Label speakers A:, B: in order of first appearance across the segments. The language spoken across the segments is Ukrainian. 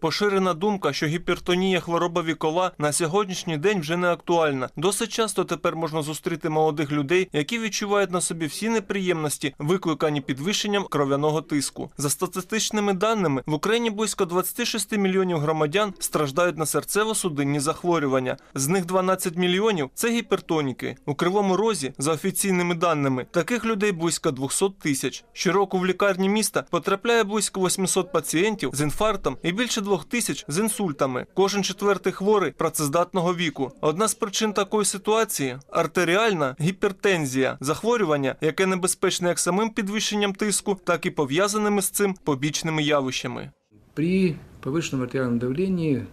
A: Поширена думка, що гіпертонія хвороба вікова на сьогоднішній день вже не актуальна. Досить часто тепер можна зустріти молодих людей, які відчувають на собі всі неприємності, викликані підвищенням кров'яного тиску. За статистичними даними, в Україні близько 26 мільйонів громадян страждають на серцево-судинні захворювання. З них 12 мільйонів це гіпертоніки. У Кривому Розі, за офіційними даними, таких людей близько 200 тисяч. Щороку в лікарні міста потрапляє близько 800 пацієнтів з інфарктом і більше 2 тисяч з інсультами. Кожен четвертий хворий працездатного віку. Одна з причин такої ситуації артеріальна гіпертензія, захворювання, яке небезпечне як самим підвищенням тиску, так і пов'язаними з цим побічними явищами.
B: При повышенном артериальном давлении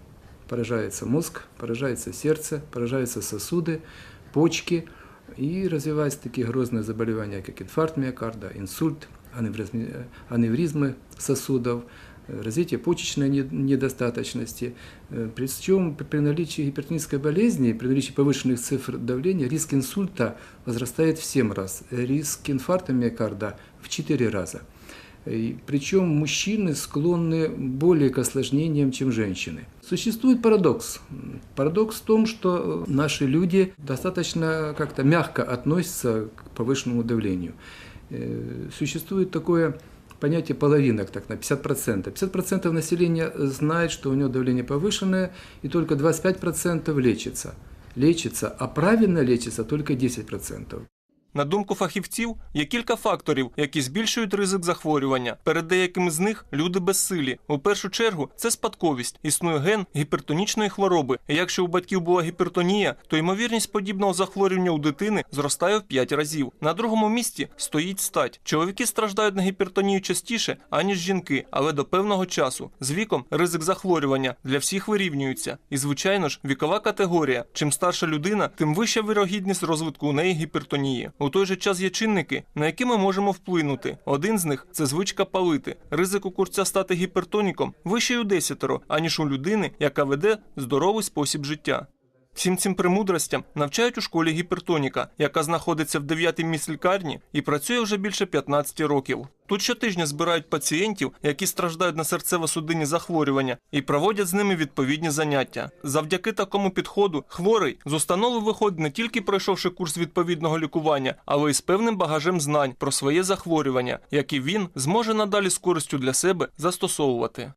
B: поражается мозг, поражается сердце, поражаются сосуды, почки и развиваются такие грозные заболевания, как инфаркт миокарда, инсульт, аневризмы, аневризмы сосудов, э, развитие почечной не- недостаточности. Э, Причем при- наличии гипертонической болезни, при наличии повышенных цифр давления, риск инсульта возрастает в 7 раз, риск инфаркта миокарда в 4 раза. Причем мужчины склонны более к осложнениям, чем женщины. Существует парадокс. Парадокс в том, что э, наши люди достаточно как-то мягко относятся к повышенному давлению. Э, Существует такое понятие половинок, так на 50%. 50% населения знает, что у него давление повышенное, и только 25% лечится. Лечится, а правильно лечится только 10%.
A: На думку фахівців, є кілька факторів, які збільшують ризик захворювання. Перед деякими з них люди безсилі. У першу чергу це спадковість. Існує ген гіпертонічної хвороби. І якщо у батьків була гіпертонія, то ймовірність подібного захворювання у дитини зростає в 5 разів. На другому місці стоїть стать. Чоловіки страждають на гіпертонію частіше, аніж жінки, але до певного часу. З віком ризик захворювання для всіх вирівнюється. І, звичайно ж, вікова категорія. Чим старша людина, тим вища вирогідність розвитку у неї гіпертонії. У той же час є чинники, на які ми можемо вплинути. Один з них це звичка палити. Ризик у курця стати гіпертоніком вищий у десятеро, аніж у людини, яка веде здоровий спосіб життя. Всім цим премудростям навчають у школі гіпертоніка, яка знаходиться в 9 місць лікарні і працює вже більше 15 років. Тут щотижня збирають пацієнтів, які страждають на серцево-судинні захворювання, і проводять з ними відповідні заняття. Завдяки такому підходу хворий з установи виходить не тільки пройшовши курс відповідного лікування, але й з певним багажем знань про своє захворювання, які він зможе надалі з користю для себе застосовувати.